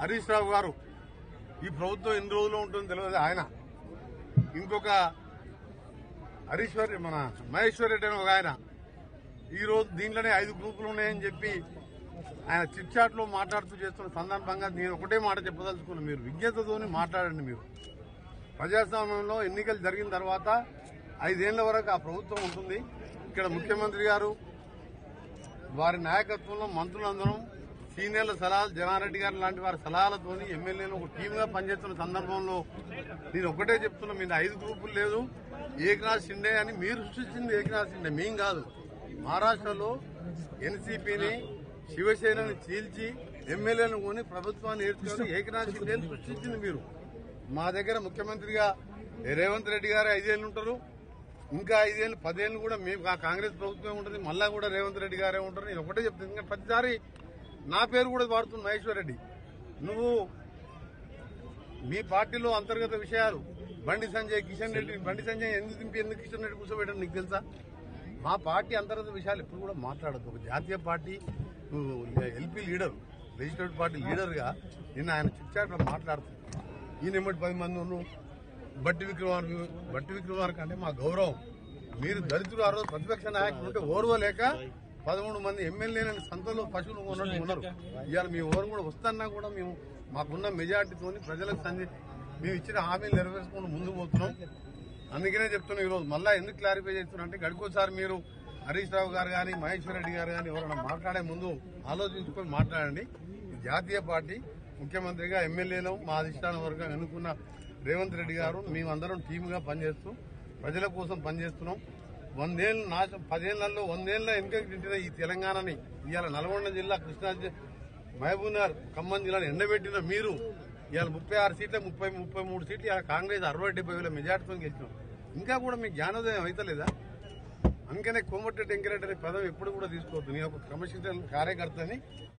హరీష్ రావు గారు ఈ ప్రభుత్వం ఎన్ని రోజులు ఉంటుందో తెలియదు. ఆయన ఇంకొక హరీశ్వర్ మన మహేశ్వర్ రెడ్డి అని ఒక ఆయన. ఈ రోజు దీంట్లోనే ఐదు గ్రూపులు ఉన్నాయని చెప్పి ఆయన చిట్చాట్లో మాట్లాడుతూ చేస్తున్న సందర్భంగా నేను ఒకటే మాట చెప్పదలుచుకున్నాను మీరు విజ్ఞతతోని మాట్లాడండి మీరు. ప్రజాస్వామ్యంలో ఎన్నికలు జరిగిన తర్వాత ఐదేళ్ళ వరకు ఆ ప్రభుత్వం ఉంటుంది. ఇక్కడ ముఖ్యమంత్రి గారు వారి నాయకత్వంలో మంత్రులందరం సీనియర్ల సలహాలు జనారెడ్డి గారు లాంటి వారి సలహాలతోని ఎమ్మెల్యేలు ఒక టీమ్గా పనిచేస్తున్న సందర్భంలో నేను ఒకటే చెప్తున్నా మీరు ఐదు గ్రూపులు లేదు. ఏకనాథ్ షిండే అని మీరు సృష్టించింది ఏకనాథ్ షిండే. మేం కాదు. మహారాష్ట్రలో ఎన్సీపీని శివసేనని చీల్చి ఎమ్మెల్యేలను కొని ప్రభుత్వాన్ని ఏర్చుకొని ఏకనాథ్ షిండేని సృష్టించింది మీరు. మా దగ్గర ముఖ్యమంత్రిగా రేవంత్ రెడ్డి గారు ఐదేళ్ళు ఉంటారు. ఇంకా ఐదేళ్ళు పదేళ్ళు కూడా మేము కాంగ్రెస్ ప్రభుత్వం ఉంటుంది. మళ్ళా కూడా రేవంత్ రెడ్డి గారే ఉంటారు. నేను ఒకటే చెప్తాను ఇంకా ప్రతిసారి నా పేరు కూడా వాడుతుంది మహేశ్వర్ రెడ్డి. నువ్వు మీ పార్టీలో అంతర్గత విషయాలు బండి సంజయ్ కిషన్ రెడ్డి బండి సంజయ్ ఎందుకు దింపి ఎందుకు కిషన్ రెడ్డి కూర్చోబెట్టాను నీకు తెలుసా? మా పార్టీ అంతర్గత విషయాలు ఎప్పుడు కూడా మాట్లాడద్దు. ఒక జాతీయ పార్టీ నువ్వు ఎల్పీ లీడర్ లెజిస్లేటివ్ పార్టీ లీడర్గా నిన్న ఆయన చిట్చాట్లో మాట్లాడుతున్నావు ఈయన ఎమ్మటి పది మంది ఉన్నావు బట్టి విక్రమార్క బట్టి విక్రమార్క అంటే మా గౌరవం. మీరు దళితులు ఆ రోజు ప్రతిపక్ష నాయకులు ఉంటే ఓర్వలేక పదమూడు మంది ఎమ్మెల్యేలను సంతలో పశువులు ఉన్నట్టు ఉన్నారు ఇవాళ మీ ఓరు కూడా వస్తున్నా కూడా మేము మాకున్న మెజార్టీతో ప్రజలకు సంధి మేము ఇచ్చిన హామీలు నెరవేర్చుకుంటూ ముందుకు పోతున్నాం. అందుకనే చెప్తున్నాం ఈరోజు మళ్ళా ఎందుకు క్లారిఫై చేస్తున్నా అంటే గడుకోసారి మీరు హరీష్ రావు గారు కానీ మహేశ్వర్ రెడ్డి గారు కానీ ఎవరైనా మాట్లాడే ముందు ఆలోచించుకొని మాట్లాడండి. జాతీయ పార్టీ ముఖ్యమంత్రిగా ఎమ్మెల్యేలు మా అధిష్టాన వర్గం ఎన్నుకున్న రేవంత్ రెడ్డి గారు మేమందరం టీముగా పనిచేస్తూ ప్రజల కోసం పనిచేస్తున్నాం. వందేళ్ళు నా పదేళ్ళలో వందేళ్ళ వెనుకటిన ఈ తెలంగాణని ఇవాళ నల్గొండ జిల్లా కృష్ణా జి- మహబూబ్నగర్ ఖమ్మం జిల్లాను ఎండబెట్టిన మీరు ఇవాళ ముప్పై ఆరు సీట్ల ముప్పై ముప్పై మూడు సీట్లు ఇవాళ కాంగ్రెస్ అరవై డెబ్బై వేల మెజార్టీతో గెలిచినాం. ఇంకా కూడా మీకు జ్ఞానోదయం అవుతలేదా అందుకనే కోమటిరెడ్డి వెంకరెడ్డి అనే పదవి ఎప్పుడు కూడా తీసుకోవద్దు. నేను ఒక కమిషన్ కార్యకర్తని